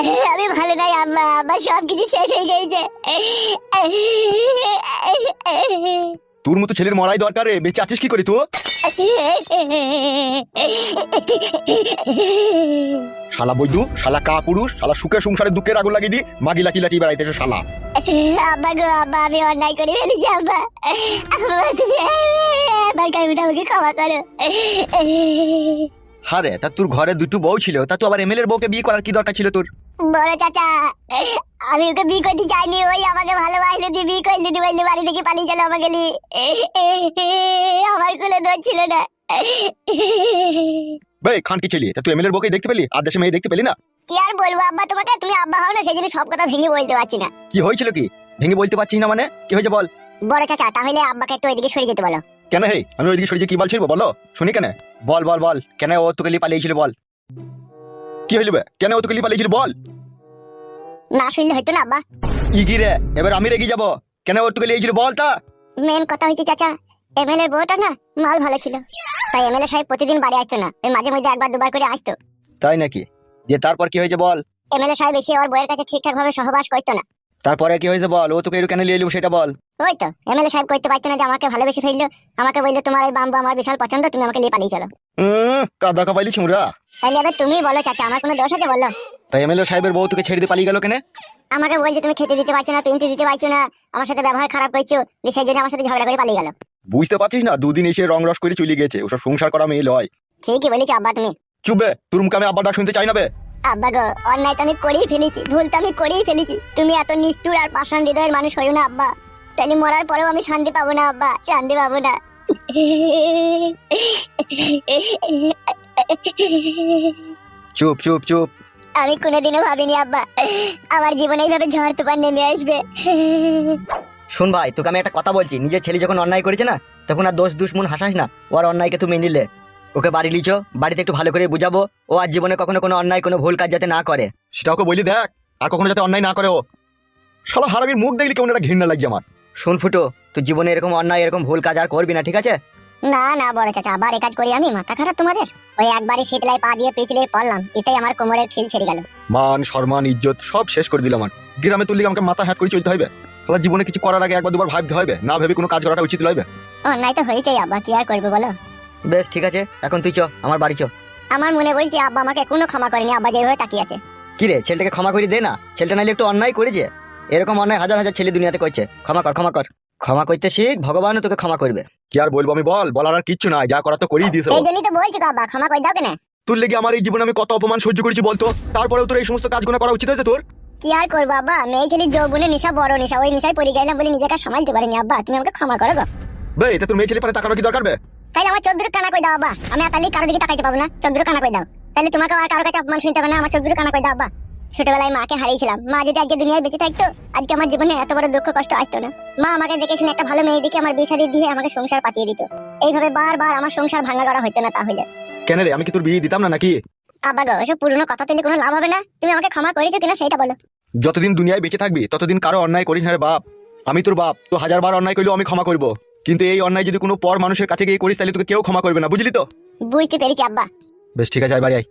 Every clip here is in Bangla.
আমি ভালো নাই আম্মা। আমার সব কিছু শেষ হয়ে গেছে। তোর মতো ছেলের মরাই দরকার। রে বেঁচে আছিস কি করি তো শালা বৈদু শালা কা পুরুষ শালা সুখে সংসারে দুঃখের আগুন লাগিয়ে দি মাগি লাচি লাচি বেড়াইতেছে শালা। আব্বা গো আব্বা আমি অন্যায় করে ফেলেছি আব্বা। আব্বা তুমি আমার কাছে আমাকে ক্ষমা করো। হারে তা তোর ঘরে দুটো বউ ছিল তা তুই আবার এমএলএর বউকে বিয়ে করার কি দরকার ছিল তোর? বড় চাচা আমি ওকে বিয়ে করতে চাইনি ওই আমাকে ভালোবাসলে দিয়ে বিয়ে করলে দিয়ে বললে বাড়ি থেকে পালিয়ে গেল আমাকে আমার কোলে দোষ ছিল না। ছেলে? তা তুই এমএলএর বউকে দেখতে পেলি? আর দেশে মেয়ে দেখতে পেলি না? কি আর বলব আব্বা তোমাকে তুমি আব্বা হও না সেই জন্য সব কথা ভেঙে বলতে পারছি না। কি হয়েছিল কি? ভেঙে বলতে পারছিস না মানে? কি হয়েছে বল? বড় চাচা তাহলে আব্বাকে একটু ওইদিকে সরে যেতে বলো। কেন হে? আমি ওইদিকে সরিয়ে কি বলছিল বলো? শুনি কেন? বল বল বল। কেন ও তোকে লিয়ে পালিয়েছিল বল? কি হইল বে? কেন ও তোকে লিয়ে পালিয়েছিল বল। না শুনলে হয়তো না আব্বা। রে এবার আমি রেগে যাব। কেন ও তোকে লিয়েছিল বল তা? মেন কথা হয়েছে চাচা এমএলএ বউটা না মাল ভালো ছিল। তাই এমএলএ সাহেব প্রতিদিন বাড়ি আসতো না ওই মাঝে মধ্যে একবার দুবার করে আসতো। তাই নাকি? দিয়ে তারপর কি হয়েছে বল? এমএলএ সাহেব এসে ওর বউয়ের কাছে ঠিকঠাক ভাবে সহবাস করতো না। তারপরে কি হয়েছে বল? ও তোকে কেন লিয়ে এলো সেটা বল? ওই তো এমএলএ সাহেব করতে পারতো না যে আমাকে ভালোবেসে ফেলল আমাকে বলল তোমার এই বাম্বু আমার বিশাল পছন্দ তুমি আমাকে নিয়ে পালিয়ে চলো কাদা ছুমরা তাহলে এবার তুমি বলো চাচা আমার কোনো দোষ আছে বলো? তাই এমএলএ সাহেবের বউ তোকে ছেড়ে দিয়ে পালিয়ে গেল কেন? আমাকে বলছে তুমি খেতে দিতে পারছ না পিনতে দিতে পারছ না আমার সাথে ব্যবহার খারাপ করছ সেই জন্য আমার সাথে ঝগড়া করে পালিয়ে গেল। বুঝতে পারছিস না দুদিন এসে রং রস করে চলে গেছে ওসব সংসার করা মেয়ে লয়। ঠিকই বলেছ আব্বা তুমি। চুপবে তোর মুখে আমি আব্বার ডাক শুনতে চাই না বে। আব্বা গো অন্যায় তো আমি করেই ফেলেছি ভুল তো আমি করেই ফেলেছি। তুমি এত নিষ্ঠুর আর পাষাণ হৃদয়ের মানুষ হইও না আব্বা। তাহলে মরার পরেও আমি শান্তি পাবো না আব্বা শান্তি পাবো না। চুপ চুপ চুপ। আমি কোনোদিনও ভাবিনি আব্বা। আমার জীবনে এইভাবে ঝড় তুফান নেমে আসবে। শোন ভাই তোকে আমি একটা কথা বলছি। নিজের ছেলে যখন অন্যায় করেছে না তখন আর দোষ দুশ্মন হাসাস না। ও আর অন্যায়কে তুমি নিলে। ওকে বাড়ি লিচো বাড়িতে একটু ভালো করে বুঝাবো। ও আর জীবনে কখনো কোনো অন্যায় কোনো ভুল কাজ যাতে না করে। সেটা ওকে বলি দেখ আর কখনো যাতে অন্যায় না করে ও। শালা হারামির মুখ দেখলে কেমন একটা ঘৃণা লাগছে আমার। শুন ফুটো তুই জীবনে এরকম অন্যায় এরকম ভুল কাজ আর করবি না ঠিক আছে? না না বড় চাচা আবার এ কাজ করি আমি মাথা খারাপ তোমাদের? ওই একবারই শীতলায় পা দিয়ে পিছলে পড়লাম এটাই আমার কোমরের খিল ছেড়ে গেল। মান সম্মান ইজ্জত সব শেষ করে দিলাম আমার গ্রামে তুললে আমাকে মাথা হ্যাট করে চলতে হবে। শালা জীবনে কিছু করার আগে একবার দুবার ভাবতে হবে না ভেবে কোনো কাজ করাটা উচিত নয়। বে। অন্যায় তো হয়েছেই আব্বা কি আর করব বলো? বেশ ঠিক আছে এখন তুই চ আমার বাড়ি চ। আমার মনে বলছি আব্বা আমাকে কোনো ক্ষমা করেনি আব্বা যেভাবে তাকিয়ে আছে। কি রে ছেলেটাকে ক্ষমা করে দে না? ছেলেটা নাইলে একটু অন্যায় করেছে? এরকম অন্যায় হাজার হাজার ছেলে দুনিয়াতে করছে। ক্ষমা কর ক্ষমা কর। ক্ষমা করতে শিখ ভগবানও তোকে ক্ষমা করবে। কি আর বলব আমি বল বলার আর কিচ্ছু নাই যা করা তো করেই ও। সেই জন্যই তো বলছি গো আব্বা ক্ষমা করে দাও কেন। তোর লেগে আমার এই জীবনে আমি কত অপমান সহ্য করেছি বলতো? তারপরেও তোর এই সমস্ত কাজগুলো করা উচিত হয়েছে তোর? কি আর করব আব্বা? মেয়ে ছেলে যৌবনে নেশা বড় নেশা ওই নেশায় পড়ে গেলাম বলে নিজেকে সামালতে পারিনি আব্বা। তুমি আমাকে ক্ষমা করো গো। বে এটা তোর মেয়ে ছেলে পারে তাকানো কি দরকার বে? তাহলে আমার চোদ্দ কানা করে দাও আব্বা। আমি তাহলে কারও দিকে তাকাইতে পাবো না। চোদ্দ কানা করে দাও। তাহলে তোমাকে আর কারও কাছে অপমান শুনতে হবে না আমার চোদ্দ কানা করে দাও আব্বা। ছোটবেলায় মাকে হারিয়েছিলাম। মা যদি আজকে দুনিয়ায় বেঁচে থাকতো আজকে আমার জীবনে এত বড় দুঃখ কষ্ট আসতো না। মা আমাকে দেখে শুনে একটা ভালো মেয়ে দেখে আমার বিয়ে শাদী দিয়ে আমাকে সংসার পাতিয়ে দিত। এইভাবে বারবার আমার সংসার ভাঙা করা হতো না তাহলে। কেন রে আমি কি তোর বিয়ে দিতাম না নাকি? আব্বা গো ওসব পুরনো কথা তুলে কোনো লাভ হবে না। তুমি আমাকে ক্ষমা করেছ কিনা সেটা বলো। যতদিন দুনিয়ায় বেঁচে থাকবি ততদিন কারও অন্যায় করিস না রে বাপ। আমি তোর বাপ তো হাজার বার অন্যায় করলেও আমি ক্ষমা করব। কিন্তু এই অন্যায় যদি কোনো পর মানুষের কাছে গিয়ে করিস তাহলে তোকে কেউ ক্ষমা করবে না বুঝলি তো? বুঝতে পেরেছি আব্বা। বেশ ঠিক আছে বাড়ি আয়।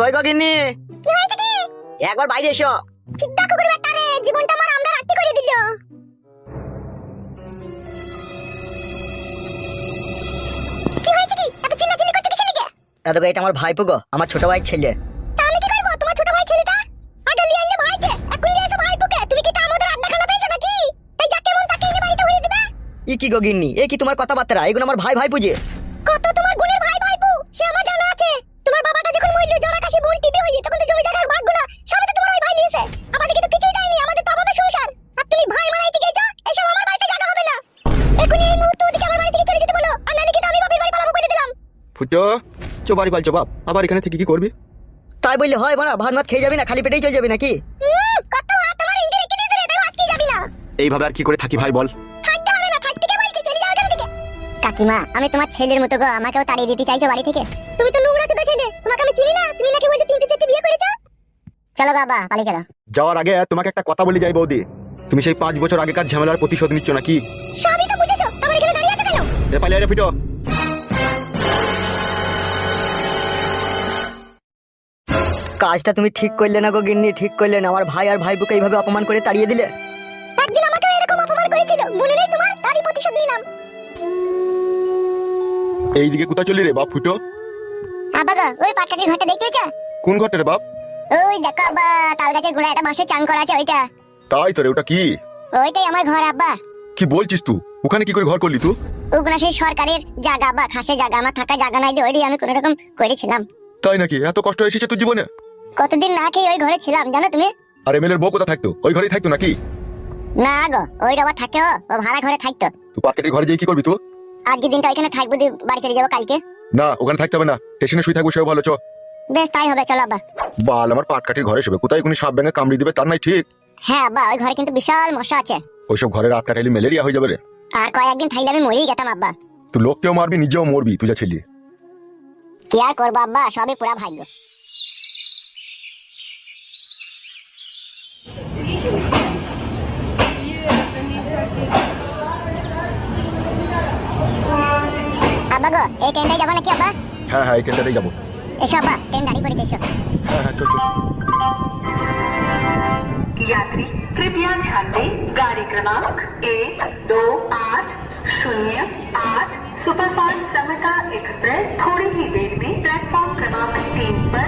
কই গিন্নি? কি হয়েছে কি? একবার বাইরে এসো। করে বেটা রে জীবনটা আমার আমরা রাত্রি করে দিল। কি হয়েছে কি? এত চিল্লাচিল্লি কিসের লেগে? এত এটা আমার ভাইপো গো আমার ছোট ভাই ছেলে। তা আমি কি করব? তোমার ছোট ভাই ছেলেটা? আগে লিয়ে আইলে ভাইকে? এখন এসে ভাইপোকে। তুমি কি তা আমাদের আড্ডাখানা পেয়েছ নাকি? এই যাকে মন তাকে এনে বাড়িতে ভরে দিবে? ই কি গো গিন্নি? এ কি তোমার কথাবার্তা? এগুলো আমার ভাই ভাই পুজে ফুটো চো বাড়ি পালছো বাপ। আবার এখানে থেকে কি করবি? তাই বললে হয় বনা ভাত ভাত খেয়ে যাবি না? খালি পেটেই চলে যাবি নাকি? কত ভাত তোমার ইন্দি রেখে দিয়েছে তাই ভাত খেয়ে যাবি না। এইভাবে আর কি করে থাকি ভাই বল। থাকতে হবে না থাকতে কে বলছে চলে যাও এখান থেকে। কাকিমা আমি তোমার ছেলের মতো গো আমাকেও তাড়িয়ে দিতে চাইছো বাড়ি থেকে। তুমি তো নোংরা চোদা ছেলে তোমাকে আমি চিনি না। তুমি নাকি বলছো তিনটে চারটে বিয়ে করেছ? চলো বাবা পালিয়ে চলো। যাওয়ার আগে তোমাকে একটা কথা বলি যাই বৌদি। তুমি সেই পাঁচ বছর আগেকার ঝামেলার প্রতিশোধ নিচ্ছ নাকি? সবই তো বুঝেছ। এখানে দাঁড়িয়ে আছো কেন? এ পালিয়ে রে ফিটো। কাজটা তুমি ঠিক করলে না গো গিন্নি ঠিক করলে না। আমার ভাই আর ভাইবুকে এইভাবে অপমান করে তাড়িয়ে দিলে? একদিন আমাকে এরকম অপমান করেছিল। মনে নেই তোমার তারই প্রতিশোধ নিলাম। এইদিকে কোথায় চলি রে বাপ ফুটো? আব্বা গো ওই পাটকাঠির ঘরটা দেখতে পেয়েছ? কোন ঘরটা রে বাপ? ওই দেখো আব্বা তাল গাছের গোড়ায় একটা বাঁশের চাং করা আছে ওইটা। তাই তো রে ওটা কি? ওইটাই আমার ঘর আব্বা। কি বলছিস তুই? ওখানে কি করে ঘর করলি তুই? ওগুলো সেই সরকারের জায়গা বা খাসে জায়গা আমার থাকা জায়গা নাই দিয়ে ওইটাই আমি কোনো রকম করেছিলাম। তাই নাকি? এত কষ্ট এসেছে তোর জীবনে? কতদিন না খেয়ে ওই ঘরে ছিলাম জানো তুমি? আর এমএলএর বউ কোথা থাকতো? ওই ঘরেই থাকতো নাকি? না গো ওইটা আবার থাকে ও ভাড়া ঘরে থাকতো। তুই পার্কেটের ঘরে যেয়ে কি করবি তুই? আজকে দিনটা ওইখানে থাকব দিয়ে বাড়ি চলে যাব কালকে। না ওখানে থাকতে হবে না। স্টেশনে শুয়ে থাকব সেও ভালো চ বেশ তাই হবে চলো আব্বা। বাল আমার পাটকাঠির ঘরে শোবে। কোথায় কোনো সাপ ভেঙে কামড়ি দিবে তার নাই ঠিক? হ্যাঁ আব্বা ওই ঘরে কিন্তু বিশাল মশা আছে। ওইসব ঘরে রাত কাটাইলে ম্যালেরিয়া হয়ে যাবে রে। আর কয়েকদিন থাকলে আমি মরেই যেতাম আব্বা। তুই লোককেও মারবি নিজেও মরবি তুই যা ছেলে। কি আর করব আব্বা সবই পুরা ভাগ্য। এই ট্রেনটাই যাবো নাকি আব্বা হ্যাঁ হ্যাঁ এই ট্রেনটাতেই যাবো এসো আব্বা ট্রেন দাঁড়িয়ে পড়েছে এসো হ্যাঁ হ্যাঁ চল চল यात्री कृपया ध्यान दें गाड़ी क्रमांक एक दो आठ शून्य आठ सुपरफास्ट समता एक्सप्रेस थोड़ी ही देर में प्लेटफॉर्म क्रमांक तीन पर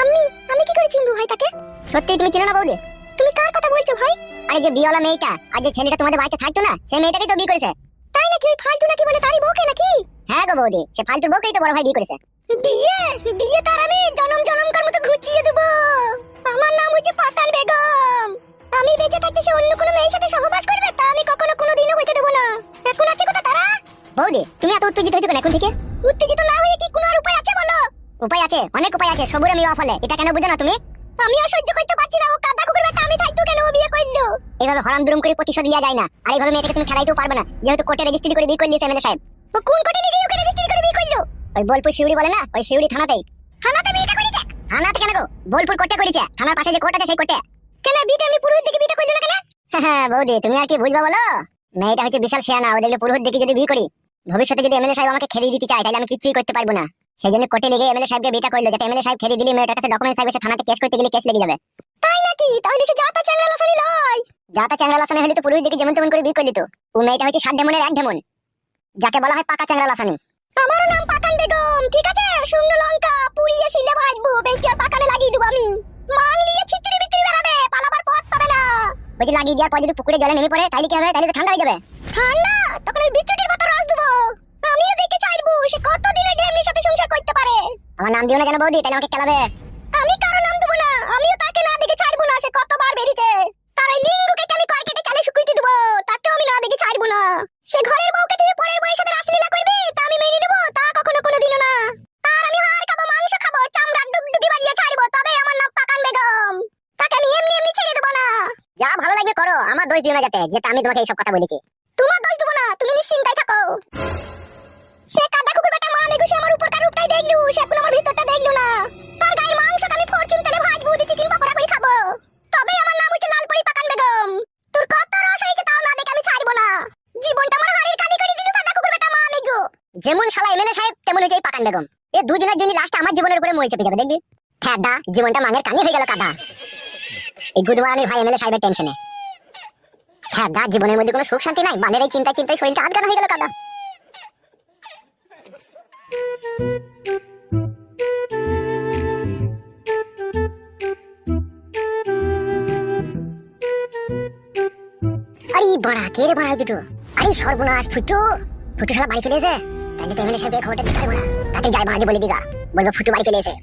আমি আমি কি করে চিনবো ভাই তাকে? সত্যি তুমি চিনো না বৌদি তুমি কার কথা বলছো ভাই? আরে যে বিয়েওয়ালা মেয়েটা, আর যে ছেলেটা তোমাদের বাড়িতে থাকতো না, সেই মেয়েটাকেই তো বিয়ে করেছে। তাই নাকি ওই ফালতু নাকি বলে তারই বউকে নাকি? হ্যাঁ গো বৌদি, সে ফালতু বউকেই তো বড় ভাই বিয়ে করেছে। বিয়ে? বিয়ে তার আমি জনম জনমকার মতো ঘুচিয়ে দেবো। আমার নাম হচ্ছে পাতান বেগম। আমি বেঁচে থাকতে সে অন্য কোনো মেয়ের সাথে সহবাস করবে? তা আমি কখনো কোনোদিনও হইতে দেবো না। এখন আছে কোথা তারা? বৌদি, তুমি এত উত্তেজিত হয়েছো কেন এখন থেকে? উত্তেজিত না হয়ে কি কোনো আর উপায় আছে বলো উপায় আছে, অনেক উপায় আছে, সবুরে মিওয়া ফলে এটা কেন বুঝো না তুমি? আমি আর সহ্য করতে পারছি না, ও কাদা কুকুর বেটা, আমি থাকতো কেন ও বিয়ে করল? এইভাবে হরাম দুরুম করে প্রতিশোধ দেওয়া যায় না। আর এইভাবে মেয়েটাকে তুমি খেলাইতেও পারবে না, যেহেতু কোর্টে রেজিস্ট্রি করে বিয়ে করলি এমএলএ সাহেব। ও কোন কোর্টে লিখে ওকে রেজিস্ট্রি করে বিয়ে করল? ওই বোলপুর শিউড়ি বলে না? ওই শিউড়ি থানাতেই। থানাতে বিয়েটা করেছে? থানাতে কেন গো? বোলপুর কোর্টে করেছে। থানার পাশে যে কোর্ট আছে সেই কোর্টে। কেন বিয়েটা আমি পুরোহিত দিকে বিয়েটা করল না কেন? হ্যাঁ বৌদি, তুমি আর কি বুঝবা বলো? মেয়েটা হচ্ছে বিশাল শেয়ানা, ও দেখলে পুরোহিত দিকে যদি বিয়ে করি, ভবিষ্যতে যদি এমএলএ সাহেব আমাকে খেদিয়ে দিতে চায়, তাহলে আমি কিছুই করতে পারব না। সেই জন্য কোর্টে লেগে এমএলএ সাহেবকে বিয়েটা করল যাতে এমএলএ সাহেব খেদিয়ে দিলে মেয়েটার কাছে ডকুমেন্ট থাকবে সে থানাতে কেস করতে গেলে কেস লেগে যাবে। তাই নাকি? তাহলে সে যাতা চ্যাংড়া লাসানি লয়। যাতা চ্যাংড়া লাসানি হলে তো পুরোহিত দিকে যেমন তেমন করে বিয়ে করলি তো। ও মেয়েটা হচ্ছে সাত ডেমনের এক ডেমন যাকে বলা হয় পাকা চ্যাংড়া লাসানি আমারও নাম পাকান বেগম ঠিক আছে? শুকনো লঙ্কা পুড়িয়ে শিলে ভাজবো বেঞ্চার পাকানে লাগিয়ে দেবো আমি। মাংলিয়ে ছিটড়ি বিচড়ি বেড়াবে পালাবার পথ পাবে না। বলছি লাগিয়ে দেওয়ার পর যদি পুকুরে জলে নেমে পড়ে তাহলে কি হবে? তাহলে তো ঠান্ডা হয়ে যাবে। ঠান্ডা? তখন আমি বিচুটির দেখে সে ওই ঢেমনির সাথে সংসার করতে পারে? আমার নাম দিও না কেন বৌদি তাহলে আমাকে খেলাবে আমি কারও নাম দেবো না, আমিও তাকে না দেখে ছাড়বো না, সে কতবার বেরিয়েছে। তার ওই লিঙ্গ কেটে আমি কর্কেটে চালে শুকুইতে দেবো? তাতেও আমি না দেখে ছাড়বো না। সে ঘরের বউকে তুমি পরের বউয়ের সাথে রাসলীলা করবে, তা আমি মেনে নেব? তা কখনো কোনোদিনও না। তার আমি হাড় খাব, মাংস খাব চামড়া ডুগডুগি বাজিয়ে ছাড়বো, তবে আমার নাম পাকান বেগম। তাকে আমি এমনি এমনি ছেড়ে দেবো না। যা ভালো লাগবে করো, আমার দোষ দিও না যাতে যেটা আমি তোমাকে এইসব কথা বলেছি। তোমার দোষ দেবো না, তুমি নিশ্চিন্তায় থাকো। সে কাদা কুকুর বেটা মা মেঘু, সে আমার রূপটাই দেখলু, সে এখন আমার ভিতরটা দেখলু না। তার গায়ের মাংস আমি ফরচুন তেলে ভাজবো পকোড়া করে খাব। তবে আমার নাম হচ্ছে পাকান বেগম। তোর কত রস হয়েছে তাও না দেখে আমি ছাড়বো না। জীবনটা আমার কালি করে দিলু কাদা কুকুর বেটা মা মেঘু। যেমন শালা এমএলএ সাহেব, তেমন এই পাকান বেগম। এ দুজনের জন্য লাস্ট আমার জীবনের উপরে মরে চেপে যাবে, দেখবি? দা জীবনটা মাঙের কানি হয়ে গেল কাদা। এই গুদমারানির ভাই এমএলএ সাহেবের টেনশনে যা জীবনের মধ্যে কোনো সুখ শান্তি নাই? মালের এই চিন্তা চিন্তায় শরীরটা আটকানো হয়ে গেল কাদা। আরে বড়া, কে রে বড়া দুটো? আরে সর্বনাশ, ফুটু। ফুটু শালা বাড়ি চলে এসে? তাহলে তো এমএলএ সাহেবের খবরটা দিতে হবে না। তাতে যাই বাড়ি বলে দিগা। বলব ফুটু বাড়ি চলে এসে।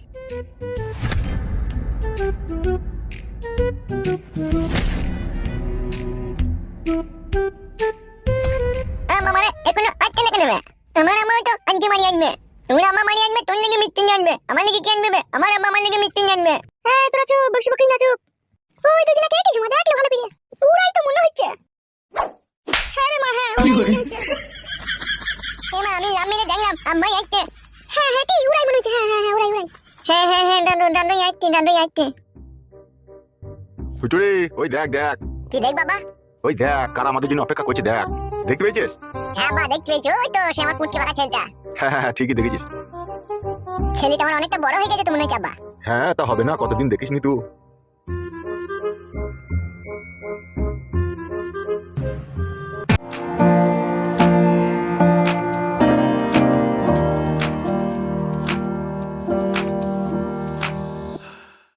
মানে এখনও লেগে নেবে আমার আমার তো আজকে মারি আনবে তোমরা আমার মারি আনবে তোর লেগে মৃত্যু আনবে আমার লেগে কি আনবে আমার আব্বা আমার লেগে মৃত্যু আনবে। হ্যাঁ তোরা চুপ বসে বকি না চুপ। ওই দুজনে কে কিছু দেখলে ভালো করে? ওরাই তো মনে হচ্ছে। হ্যাঁ রে মা হ্যাঁ ওরাই মনে হচ্ছে। এ মা আমি লাভ মেরে দেখলাম আম্মাই আসছে হ্যাঁ হ্যাঁ ঠিক ওরাই মনে হচ্ছে। হ্যাঁ হ্যাঁ হ্যাঁ ওরাই ওরাই। হ্যাঁ হ্যাঁ হ্যাঁ দাদু দাদু আসছে দাদু আসছে ফুটুরে ওই দেখ দেখ। কি দেখ বাবা? ওই দেখ কারা আমাদের জন্য অপেক্ষা করছে দেখ। দেখতে পেয়েছিস? হ্যাঁ বা দেখতে পেয়েছ। ওই তো সে আমার পুটকে বাঁকা ছেলেটা। হ্যাঁ হ্যাঁ, ঠিকই দেখেছিস। ছেলেটা আমার অনেকটা বড় হয়ে গেছে তো মনে হচ্ছে আব্বা হ্যাঁ তা হবে না কতদিন দেখিসনি তুই?